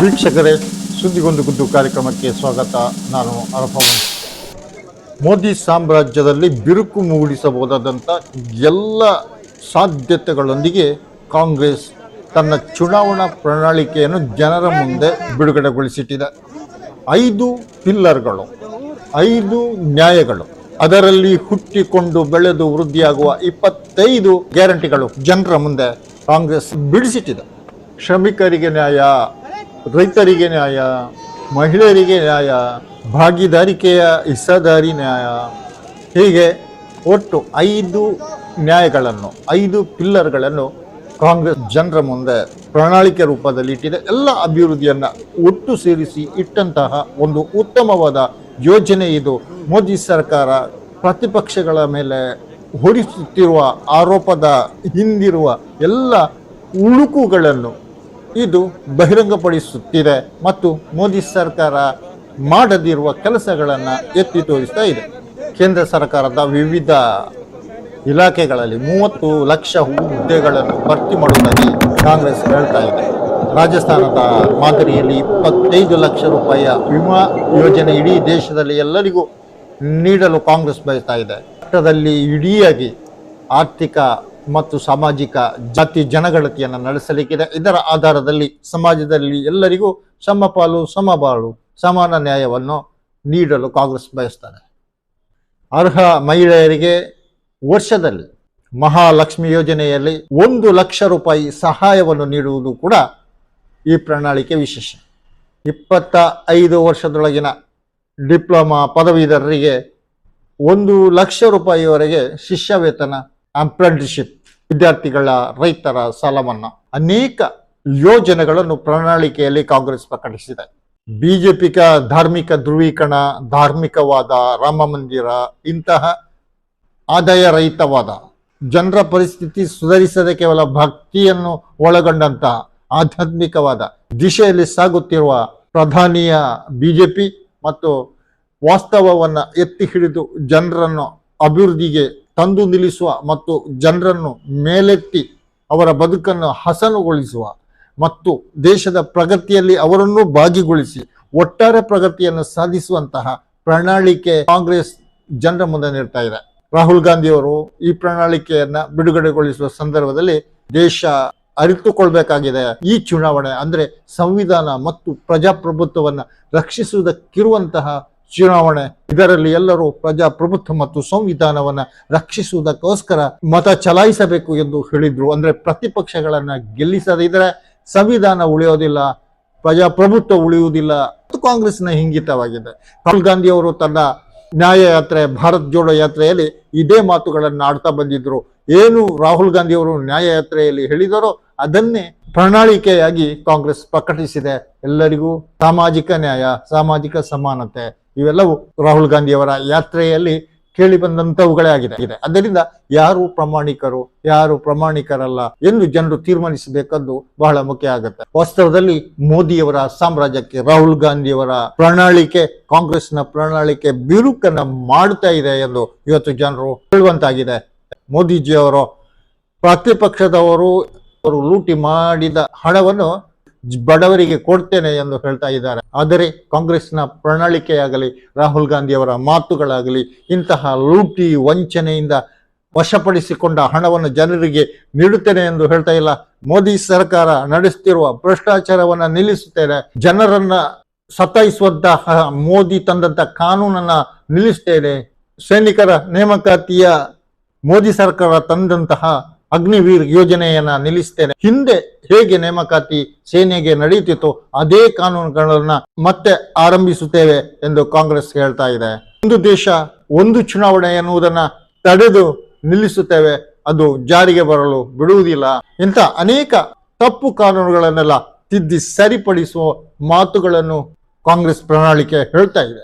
ವೀಕ್ಷಕರೇ, ಸುದ್ದಿಗೊಂದು ಗುದ್ದು ಕಾರ್ಯಕ್ರಮಕ್ಕೆ ಸ್ವಾಗತ. ನಾನು ಅರಫಮನ್ ಮೋದಿ ಸಾಮ್ರಾಜ್ಯದಲ್ಲಿ ಬಿರುಕು ಮೂಡಿಸಬಹುದಾದಂಥ ಎಲ್ಲ ಸಾಧ್ಯತೆಗಳೊಂದಿಗೆ ಕಾಂಗ್ರೆಸ್ ತನ್ನ ಚುನಾವಣಾ ಪ್ರಣಾಳಿಕೆಯನ್ನು ಜನರ ಮುಂದೆ ಬಿಡುಗಡೆಗೊಳಿಸಿಟ್ಟಿದೆ. ಐದು ಪಿಲ್ಲರ್ಗಳು, ಐದು ನ್ಯಾಯಗಳು, ಅದರಲ್ಲಿ ಹುಟ್ಟಿಕೊಂಡು ಬೆಳೆದು ವೃದ್ಧಿಯಾಗುವ ಇಪ್ಪತ್ತೈದು ಗ್ಯಾರಂಟಿಗಳು ಜನರ ಮುಂದೆ ಕಾಂಗ್ರೆಸ್ ಬಿಡಿಸಿಟ್ಟಿದೆ. ಶ್ರಮಿಕರಿಗೆ ನ್ಯಾಯ ರೈತರಿಗೆ ನ್ಯಾಯ, ಮಹಿಳೆಯರಿಗೆ ನ್ಯಾಯ, ಭಾಗಿದಾರಿಕೆಯ ಹಿಸ್ಸಾದಾರಿ ನ್ಯಾಯ, ಹೀಗೆ ಒಟ್ಟು ಐದು ನ್ಯಾಯಗಳನ್ನು, ಐದು ಪಿಲ್ಲರ್ಗಳನ್ನು ಕಾಂಗ್ರೆಸ್ ಜನರ ಮುಂದೆ ಪ್ರಣಾಳಿಕೆ ರೂಪದಲ್ಲಿ ಇಟ್ಟಿದೆ. ಎಲ್ಲ ಅಭಿವೃದ್ಧಿಯನ್ನು ಒಟ್ಟು ಸೇರಿಸಿ ಇಟ್ಟಂತಹ ಒಂದು ಉತ್ತಮವಾದ ಯೋಜನೆ ಇದು. ಮೋದಿ ಸರ್ಕಾರ ಪ್ರತಿಪಕ್ಷಗಳ ಮೇಲೆ ಹೊರಿಸುತ್ತಿರುವ ಆರೋಪದ ಹಿಂದಿರುವ ಎಲ್ಲ ಉಳುಕುಗಳನ್ನು ಇದು ಬಹಿರಂಗಪಡಿಸುತ್ತಿದೆ ಮತ್ತು ಮೋದಿ ಸರ್ಕಾರ ಮಾಡದಿರುವ ಕೆಲಸಗಳನ್ನು ಎತ್ತಿ ತೋರಿಸ್ತಾ ಇದೆ. ಕೇಂದ್ರ ಸರ್ಕಾರದ ವಿವಿಧ ಇಲಾಖೆಗಳಲ್ಲಿ ಮೂವತ್ತು ಲಕ್ಷ ಹುದ್ದೆಗಳನ್ನು ಭರ್ತಿ ಮಾಡುವುದಾಗಿ ಕಾಂಗ್ರೆಸ್ ಹೇಳ್ತಾ ಇದೆ. ರಾಜಸ್ಥಾನದ ಮಾದರಿಯಲ್ಲಿ ಇಪ್ಪತ್ತೈದು ಲಕ್ಷ ರೂಪಾಯಿಯ ವಿಮಾ ಯೋಜನೆ ಇಡೀ ದೇಶದಲ್ಲಿ ಎಲ್ಲರಿಗೂ ನೀಡಲು ಕಾಂಗ್ರೆಸ್ ಬಯಸ್ತಾ ಇದೆ. ರಾಷ್ಟ್ರದಲ್ಲಿ ಇಡೀಯಾಗಿ ಆರ್ಥಿಕ ಮತ್ತು ಸಾಮಾಜಿಕ ಜಾತಿ ಜನಗಣತಿಯನ್ನು ನಡೆಸಲಿಕ್ಕಿದೆ. ಇದರ ಆಧಾರದಲ್ಲಿ ಸಮಾಜದಲ್ಲಿ ಎಲ್ಲರಿಗೂ ಸಮಪಾಲು ಸಮಬಾಳು ಸಮಾನ ನ್ಯಾಯವನ್ನು ನೀಡಲು ಕಾಂಗ್ರೆಸ್ ಬಯಸ್ತಾರೆ. ಅರ್ಹ ಮಹಿಳೆಯರಿಗೆ ವರ್ಷದಲ್ಲಿ ಮಹಾಲಕ್ಷ್ಮಿ ಯೋಜನೆಯಲ್ಲಿ ಒಂದು ಲಕ್ಷ ರೂಪಾಯಿ ಸಹಾಯವನ್ನು ನೀಡುವುದು ಕೂಡ ಈ ಪ್ರಣಾಳಿಕೆ ವಿಶೇಷ. ಇಪ್ಪತ್ತ ಐದು ವರ್ಷದೊಳಗಿನ ಡಿಪ್ಲೊಮಾ ಪದವೀಧರರಿಗೆ ಒಂದು ಲಕ್ಷ ರೂಪಾಯಿವರೆಗೆ ಶಿಷ್ಯ ವೇತನ ಅಪ್ರೆಂಟಿಶಿಪ್ ವಿದ್ಯಾರ್ಥಿಗಳ ರೈತರ ಸಾಲವನ್ನು ಅನೇಕ ಯೋಜನೆಗಳನ್ನು ಪ್ರಣಾಳಿಕೆಯಲ್ಲಿ ಕಾಂಗ್ರೆಸ್ ಪ್ರಕಟಿಸಿದೆ. ಬಿಜೆಪಿಗ ಧಾರ್ಮಿಕ ಧ್ರುವೀಕರಣ, ಧಾರ್ಮಿಕವಾದ ರಾಮ ಮಂದಿರ, ಇಂತಹ ಆದಾಯ ರಹಿತವಾದ ಜನರ ಪರಿಸ್ಥಿತಿ ಸುಧಾರಿಸದೆ ಕೇವಲ ಭಕ್ತಿಯನ್ನು ಒಳಗೊಂಡಂತಹ ಆಧ್ಯಾತ್ಮಿಕವಾದ ದಿಶೆಯಲ್ಲಿ ಸಾಗುತ್ತಿರುವ ಪ್ರಧಾನಿಯ ಬಿಜೆಪಿ ಮತ್ತು ವಾಸ್ತವವನ್ನು ಎತ್ತಿ ಹಿಡಿದು ಜನರನ್ನು ಅಭಿವೃದ್ಧಿಗೆ ತಂದು ನಿಲ್ಲಿಸುವ ಮತ್ತು ಜನರನ್ನು ಮೇಲೆತ್ತಿ ಅವರ ಬದುಕನ್ನು ಹಸನುಗೊಳಿಸುವ ಮತ್ತು ದೇಶದ ಪ್ರಗತಿಯಲ್ಲಿ ಅವರನ್ನು ಭಾಗಿಗೊಳಿಸಿ ಒಟ್ಟಾರೆ ಪ್ರಗತಿಯನ್ನು ಸಾಧಿಸುವಂತಹ ಪ್ರಣಾಳಿಕೆ ಕಾಂಗ್ರೆಸ್ ಜನರ ಮುಂದೆ ನೀಡ್ತಾ ಇದೆ. ರಾಹುಲ್ ಗಾಂಧಿಯವರು ಈ ಪ್ರಣಾಳಿಕೆಯನ್ನ ಬಿಡುಗಡೆಗೊಳಿಸುವ ಸಂದರ್ಭದಲ್ಲಿ ದೇಶ ಅರಿತುಕೊಳ್ಬೇಕಾಗಿದೆ. ಈ ಚುನಾವಣೆ ಅಂದ್ರೆ ಸಂವಿಧಾನ ಮತ್ತು ಪ್ರಜಾಪ್ರಭುತ್ವವನ್ನ ರಕ್ಷಿಸುವುದಕ್ಕಿರುವಂತಹ ಚುನಾವಣೆ. ಇದರಲ್ಲಿ ಎಲ್ಲರೂ ಪ್ರಜಾಪ್ರಭುತ್ವ ಮತ್ತು ಸಂವಿಧಾನವನ್ನ ರಕ್ಷಿಸುವುದಕ್ಕೋಸ್ಕರ ಮತ ಚಲಾಯಿಸಬೇಕು ಎಂದು ಹೇಳಿದ್ರು. ಅಂದ್ರೆ ಪ್ರತಿಪಕ್ಷಗಳನ್ನ ಗೆಲ್ಲಿಸದಿದ್ರೆ ಸಂವಿಧಾನ ಉಳಿಯೋದಿಲ್ಲ, ಪ್ರಜಾಪ್ರಭುತ್ವ ಉಳಿಯುವುದಿಲ್ಲ. ಕಾಂಗ್ರೆಸ್ನ ಹಿಂಗಿತವಾಗಿದೆ. ರಾಹುಲ್ ಗಾಂಧಿ ಅವರು ತನ್ನ ನ್ಯಾಯ ಯಾತ್ರೆ, ಭಾರತ್ ಜೋಡೋ ಯಾತ್ರೆಯಲ್ಲಿ ಇದೇ ಮಾತುಗಳನ್ನು ಆಡ್ತಾ ಬಂದಿದ್ರು. ಏನು ರಾಹುಲ್ ಗಾಂಧಿ ಅವರು ನ್ಯಾಯ ಯಾತ್ರೆಯಲ್ಲಿ ಹೇಳಿದರೋ ಅದನ್ನೇ ಪ್ರಣಾಳಿಕೆಯಾಗಿ ಕಾಂಗ್ರೆಸ್ ಪ್ರಕಟಿಸಿದೆ. ಎಲ್ಲರಿಗೂ ಸಾಮಾಜಿಕ ನ್ಯಾಯ, ಸಾಮಾಜಿಕ ಸಮಾನತೆ. ಇವೆಲ್ಲವೂ ರಾಹುಲ್ ಗಾಂಧಿಯವರ ಯಾತ್ರೆಯಲ್ಲಿ ಕೇಳಿ ಬಂದಂತವುಗಳೇ ಆಗಿದೆ. ಅದರಿಂದ ಯಾರು ಪ್ರಾಮಾಣಿಕರು, ಯಾರು ಪ್ರಾಮಾಣಿಕರಲ್ಲ ಎಂದು ಜನರು ತೀರ್ಮಾನಿಸಬೇಕದ್ದು ಬಹಳ ಮುಖ್ಯ ಆಗುತ್ತೆ. ವಾಸ್ತವದಲ್ಲಿ ಮೋದಿಯವರ ಸಾಮ್ರಾಜ್ಯಕ್ಕೆ, ರಾಹುಲ್ ಗಾಂಧಿಯವರ ಪ್ರಣಾಳಿಕೆ, ಕಾಂಗ್ರೆಸ್ನ ಪ್ರಣಾಳಿಕೆ ಬಿರುಕನ್ನ ಮಾಡುತ್ತಾ ಇದೆ ಎಂದು ಇವತ್ತು ಜನರು ಹೇಳುವಂತಾಗಿದೆ. ಮೋದಿಜಿಯವರು ಪ್ರತಿಪಕ್ಷದವರು ಅವರು ಲೂಟಿ ಮಾಡಿದ ಹಣವನ್ನು ಬಡವರಿಗೆ ಕೊಡ್ತೇನೆ ಎಂದು ಹೇಳ್ತಾ ಇದ್ದಾರೆ. ಆದರೆ ಕಾಂಗ್ರೆಸ್ನ ಪ್ರಣಾಳಿಕೆಯಾಗಲಿ, ರಾಹುಲ್ ಗಾಂಧಿಯವರ ಮಾತುಗಳಾಗಲಿ, ಇಂತಹ ಲೂಟಿ ವಂಚನೆಯಿಂದ ವಶಪಡಿಸಿಕೊಂಡ ಹಣವನ್ನು ಜನರಿಗೆ ನೀಡುತ್ತೇನೆ ಎಂದು ಹೇಳ್ತಾ ಇಲ್ಲ. ಮೋದಿ ಸರ್ಕಾರ ನಡೆಸುತ್ತಿರುವ ಭ್ರಷ್ಟಾಚಾರವನ್ನು ನಿಲ್ಲಿಸುತ್ತೇನೆ. ಜನರನ್ನ ಸತಾಯಿಸುವಂತಹ ಮೋದಿ ತಂದಂತ ಕಾನೂನನ್ನ ನಿಲ್ಲಿಸುತ್ತೇನೆ ಸೈನಿಕರ ನೇಮಕಾತಿಯ ಮೋದಿ ಸರ್ಕಾರ ತಂದಂತಹ ಅಗ್ನಿವೀರ್ ಯೋಜನೆಯನ್ನ ನಿಲ್ಲಿಸ್ತೇನೆ. ಹಿಂದೆ ಹೇಗೆ ನೇಮಕಾತಿ ಸೇನೆಗೆ ನಡೆಯುತ್ತಿತ್ತು ಅದೇ ಕಾನೂನುಗಳನ್ನ ಮತ್ತೆ ಆರಂಭಿಸುತ್ತೇವೆ ಎಂದು ಕಾಂಗ್ರೆಸ್ ಹೇಳ್ತಾ ಇದೆ. ಒಂದು ದೇಶ ಒಂದು ಚುನಾವಣೆ ಎನ್ನುವುದನ್ನ ತಡೆದು ನಿಲ್ಲಿಸುತ್ತೇವೆ, ಅದು ಜಾರಿಗೆ ಬರಲು ಬಿಡುವುದಿಲ್ಲ. ಇಂಥ ಅನೇಕ ತಪ್ಪು ಕಾನೂನುಗಳನ್ನೆಲ್ಲ ತಿದ್ದಿ ಸರಿಪಡಿಸುವ ಮಾತುಗಳನ್ನು ಕಾಂಗ್ರೆಸ್ ಪ್ರಣಾಳಿಕೆ ಹೇಳ್ತಾ ಇದೆ.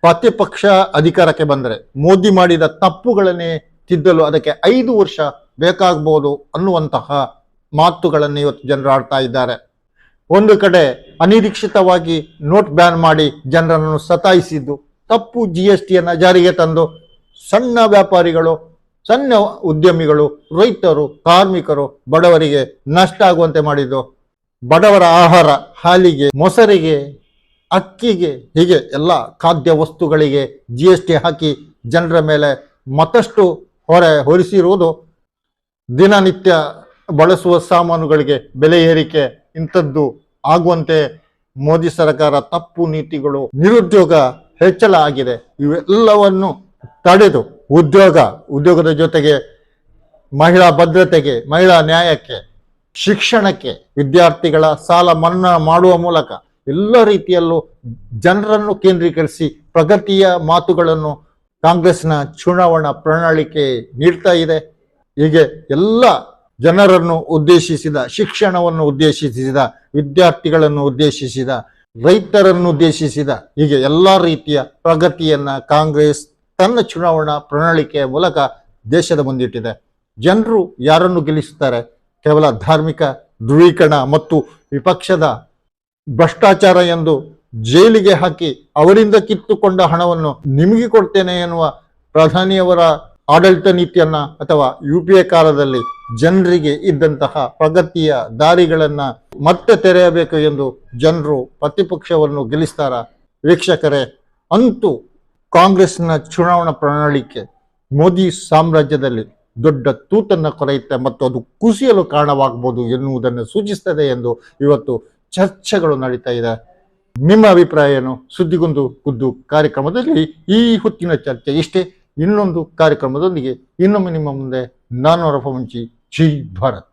ಪ್ರತಿಪಕ್ಷ ಅಧಿಕಾರಕ್ಕೆ ಬಂದರೆ ಮೋದಿ ಮಾಡಿದ ತಪ್ಪುಗಳನ್ನೇ ತಿದ್ದಲು ಅದಕ್ಕೆ ಐದು ವರ್ಷ ಬೇಕಾಗಬಹುದು ಅನ್ನುವಂತಹ ಮಾತುಗಳನ್ನು ಇವತ್ತು ಜನರು ಆಡ್ತಾ ಇದ್ದಾರೆ. ಒಂದು ಕಡೆ ಅನಿರೀಕ್ಷಿತವಾಗಿ ನೋಟ್ ಬ್ಯಾನ್ ಮಾಡಿ ಜನರನ್ನು ಸತಾಯಿಸಿದ್ದು, ತಪ್ಪು ಜಿ ಎಸ್ ಟಿಯನ್ನು ಜಾರಿಗೆ ತಂದು ಸಣ್ಣ ವ್ಯಾಪಾರಿಗಳು, ಸಣ್ಣ ಉದ್ಯಮಿಗಳು, ರೈತರು, ಕಾರ್ಮಿಕರು, ಬಡವರಿಗೆ ನಷ್ಟ ಆಗುವಂತೆ ಮಾಡಿದ್ದು. ಬಡವರ ಆಹಾರ, ಹಾಲಿಗೆ, ಮೊಸರಿಗೆ, ಅಕ್ಕಿಗೆ, ಹೀಗೆ ಎಲ್ಲ ಖಾದ್ಯ ವಸ್ತುಗಳಿಗೆ ಜಿ ಎಸ್ ಟಿ ಹಾಕಿ ಜನರ ಮೇಲೆ ಮತ್ತಷ್ಟು ಹೊರೆ ಹೊರಿಸಿರುವುದು ದಿನನಿತ್ಯ ಬಳಸುವ ಸಾಮಾನುಗಳಿಗೆ ಬೆಲೆ ಏರಿಕೆ ಇಂಥದ್ದು ಆಗುವಂತೆ ಮೋದಿ ಸರ್ಕಾರ ತಪ್ಪು ನೀತಿಗಳು, ನಿರುದ್ಯೋಗ ಹೆಚ್ಚಳ ಆಗಿದೆ. ಇವೆಲ್ಲವನ್ನು ತಡೆದು ಉದ್ಯೋಗ, ಉದ್ಯೋಗದ ಜೊತೆಗೆ ಮಹಿಳಾ ಭದ್ರತೆಗೆ, ಮಹಿಳಾ ನ್ಯಾಯಕ್ಕೆ, ಶಿಕ್ಷಣಕ್ಕೆ ವಿದ್ಯಾರ್ಥಿಗಳ ಸಾಲ ಮನ್ನಾ ಮಾಡುವ ಮೂಲಕ ಎಲ್ಲ ರೀತಿಯಲ್ಲೂ ಜನರನ್ನು ಕೇಂದ್ರೀಕರಿಸಿ ಪ್ರಗತಿಯ ಮಾತುಗಳನ್ನು ಕಾಂಗ್ರೆಸ್ನ ಚುನಾವಣಾ ಪ್ರಣಾಳಿಕೆ ನೀಡ್ತಾ ಇದೆ. ಹೀಗೆ ಎಲ್ಲ ಜನರನ್ನು ಉದ್ದೇಶಿಸಿದ, ಶಿಕ್ಷಣವನ್ನು ಉದ್ದೇಶಿಸಿದ, ವಿದ್ಯಾರ್ಥಿಗಳನ್ನು ಉದ್ದೇಶಿಸಿದ, ರೈತರನ್ನು ಉದ್ದೇಶಿಸಿದ ಹೀಗೆ ಎಲ್ಲ ರೀತಿಯ ಪ್ರಗತಿಯನ್ನ ಕಾಂಗ್ರೆಸ್ ತನ್ನ ಚುನಾವಣಾ ಪ್ರಣಾಳಿಕೆಯ ಮೂಲಕ ದೇಶದ ಮುಂದಿಟ್ಟಿದೆ. ಜನರು ಯಾರನ್ನು ಗೆಲ್ಲಿಸುತ್ತಾರೆ? ಕೇವಲ ಧಾರ್ಮಿಕ ಧ್ರುವೀಕರಣ ಮತ್ತು ವಿಪಕ್ಷದ ಭ್ರಷ್ಟಾಚಾರ ಎಂದು ಜೈಲಿಗೆ ಹಾಕಿ ಅವರಿಂದ ಕಿತ್ತುಕೊಂಡ ಹಣವನ್ನು ನಿಮಗೆ ಕೊಡ್ತೇನೆ ಎನ್ನುವ ಪ್ರಧಾನಿಯವರ ಆಡಳಿತ ನೀತಿಯನ್ನ ಅಥವಾ ಯು ಪಿ ಎ ಕಾಲದಲ್ಲಿ ಜನರಿಗೆ ಇದ್ದಂತಹ ಪ್ರಗತಿಯ ದಾರಿಗಳನ್ನ ಮತ್ತೆ ತೆರೆಯಬೇಕು ಎಂದು ಜನರು ಪ್ರತಿಪಕ್ಷವನ್ನು ಗೆಲ್ಲಿಸ್ತಾರ. ವೀಕ್ಷಕರೇ, ಅಂತೂ ಕಾಂಗ್ರೆಸ್ನ ಚುನಾವಣಾ ಪ್ರಣಾಳಿಕೆ ಮೋದಿ ಸಾಮ್ರಾಜ್ಯದಲ್ಲಿ ದೊಡ್ಡ ತೂತನ್ನು ಕೊರೆಯುತ್ತೆ ಮತ್ತು ಅದು ಕುಸಿಯಲು ಕಾರಣವಾಗಬಹುದು ಎನ್ನುವುದನ್ನು ಸೂಚಿಸ್ತದೆ ಎಂದು ಇವತ್ತು ಚರ್ಚೆಗಳು ನಡೀತಾ ಇದೆ. ನಿಮ್ಮ ಅಭಿಪ್ರಾಯ ಏನು? ಸುದ್ದಿಗೊಂದು ಖುದ್ದು ಕಾರ್ಯಕ್ರಮದಲ್ಲಿ ಈ ಹೊತ್ತಿನ ಚರ್ಚೆ ಇಷ್ಟೇ. ಇನ್ನೊಂದು ಕಾರ್ಯಕ್ರಮದೊಂದಿಗೆ ಇನ್ನೊಮ್ಮೆ ನಿಮ್ಮ ಮುಂದೆ ನಾನು ರಫ ಮುಂಚಿ ಜೈ ಭಾರತ್.